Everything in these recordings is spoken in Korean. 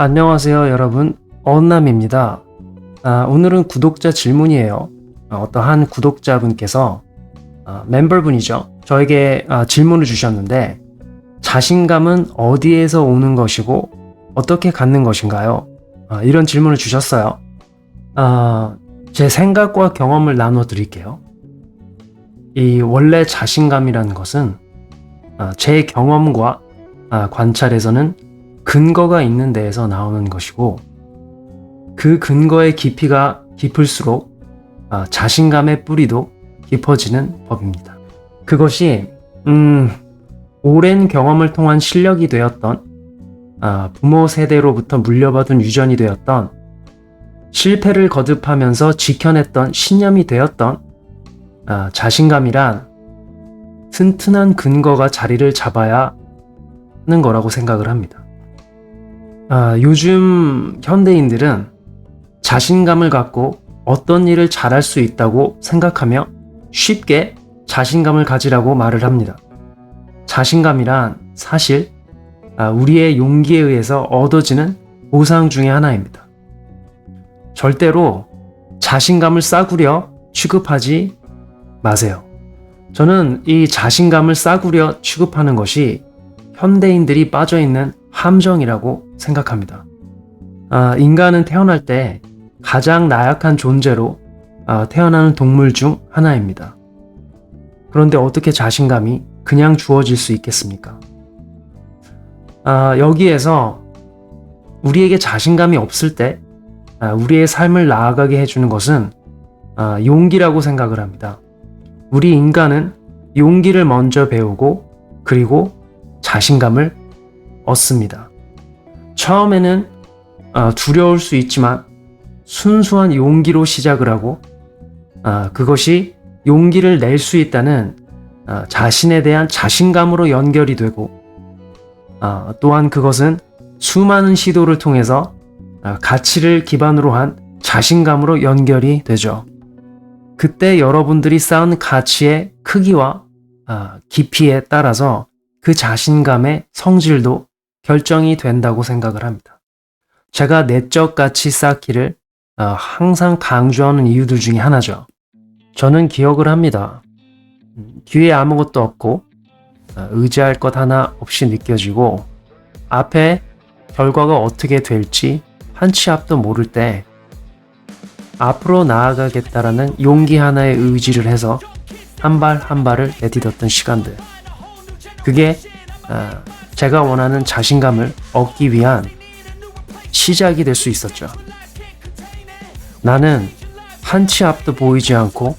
안녕하세요, 여러분. 어남입니다. 아, 오늘은 구독자 질문이에요. 아, 어떠한 구독자분께서 아, 멤버분이죠. 저에게 아, 질문을 주셨는데 자신감은 어디에서 오는 것이고 어떻게 갖는 것인가요? 아, 이런 질문을 주셨어요. 아, 제 생각과 경험을 나눠 드릴게요. 이 원래 자신감이라는 것은 아, 제 경험과 아, 관찰에서는 근거가 있는 데에서 나오는 것이고 그 근거의 깊이가 깊을수록 아, 자신감의 뿌리도 깊어지는 법입니다. 그것이 음, 오랜 경험을 통한 실력이 되었던 아, 부모 세대로부터 물려받은 유전이 되었던 실패를 거듭하면서 지켜냈던 신념이 되었던 아, 자신감이란 튼튼한 근거가 자리를 잡아야 하는 거라고 생각을 합니다. 아, 요즘 현대인들은 자신감을 갖고 어떤 일을 잘할 수 있다고 생각하며 쉽게 자신감을 가지라고 말을 합니다. 자신감이란 사실 아, 우리의 용기에 의해서 얻어지는 보상 중의 하나입니다. 절대로 자신감을 싸구려 취급하지 마세요. 저는 이 자신감을 싸구려 취급하는 것이 현대인들이 빠져 있는 함정이라고 생각합니다. 아, 인간은 태어날 때 가장 나약한 존재로 아, 태어나는 동물 중 하나입니다. 그런데 어떻게 자신감이 그냥 주어질 수 있겠습니까? 아, 여기에서 우리에게 자신감이 없을 때 아, 우리의 삶을 나아가게 해주는 것은 아, 용기라고 생각을 합니다. 우리 인간은 용기를 먼저 배우고 그리고 자신감을 얻습니다. 처음에는 아, 두려울 수 있지만 순수한 용기로 시작을 하고 아, 그것이 용기를 낼 수 있다는 아, 자신에 대한 자신감으로 연결이 되고 아, 또한 그것은 수많은 시도를 통해서 아, 가치를 기반으로 한 자신감으로 연결이 되죠. 그때 여러분들이 쌓은 가치의 크기와 아, 깊이에 따라서 그 자신감의 성질도 결정이 된다고 생각을 합니다. 제가 내적 가치 쌓기를 아, 항상 강조하는 이유들 중에 하나죠. 저는 기억을 합니다. 음, 뒤에 아무것도 없고 아, 의지할 것 하나 없이 느껴지고 앞에 결과가 어떻게 될지 한 치 앞도 모를 때 앞으로 나아가겠다라는 용기 하나에 의지를 해서 한발한 발을 내딛었던 시간들. 그게 아, 제가 원하는 자신감을 얻기 위한 시작이 될 수 있었죠. 나는 한 치 앞도 보이지 않고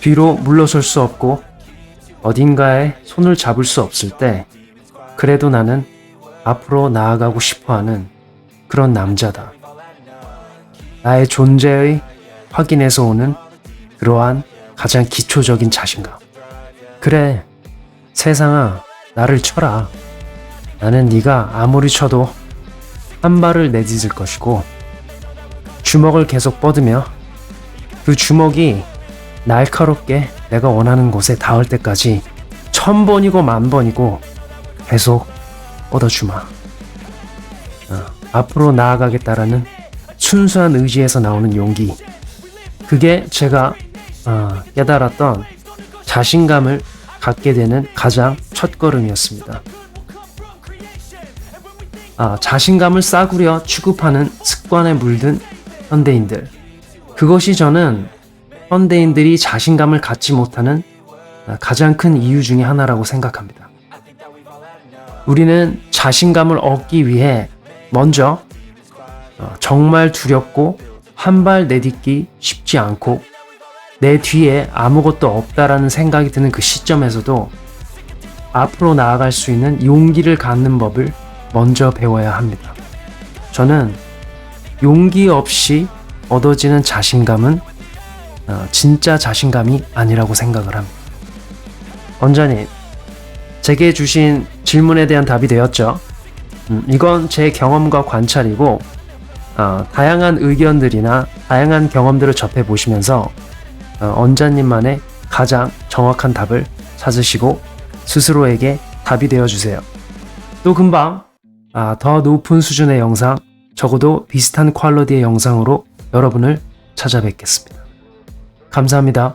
뒤로 물러설 수 없고 어딘가에 손을 잡을 수 없을 때 그래도 나는 앞으로 나아가고 싶어 하는 그런 남자다. 나의 존재의 확인에서 오는 그러한 가장 기초적인 자신감. 그래, 세상아, 나를 쳐라. 나는 네가 아무리 쳐도 한 발을 내딛을 것이고 주먹을 계속 뻗으며 그 주먹이 날카롭게 내가 원하는 곳에 닿을 때까지 천 번이고 만 번이고 계속 뻗어주마. 어, 앞으로 나아가겠다라는 순수한 의지에서 나오는 용기. 그게 제가 어, 깨달았던 자신감을 갖게 되는 가장 첫 걸음이었습니다. 아, 자신감을 싸구려 취급하는 습관에 물든 현대인들. 그것이 저는 현대인들이 자신감을 갖지 못하는 아, 가장 큰 이유 중에 하나라고 생각합니다. 우리는 자신감을 얻기 위해 먼저 어, 정말 두렵고 한 발 내딛기 쉽지 않고 내 뒤에 아무것도 없다라는 생각이 드는 그 시점에서도 앞으로 나아갈 수 있는 용기를 갖는 법을 먼저 배워야 합니다. 저는 용기 없이 얻어지는 자신감은 어, 진짜 자신감이 아니라고 생각을 합니다. 원장님, 제게 주신 질문에 대한 답이 되었죠? 음, 이건 제 경험과 관찰이고, 어, 다양한 의견들이나 다양한 경험들을 접해 보시면서 어, 원자님만의 가장 정확한 답을 찾으시고 스스로에게 답이 되어 주세요. 또 금방 아, 더 높은 수준의 영상 적어도 비슷한 퀄러티의 영상으로 여러분을 찾아뵙겠습니다. 감사합니다.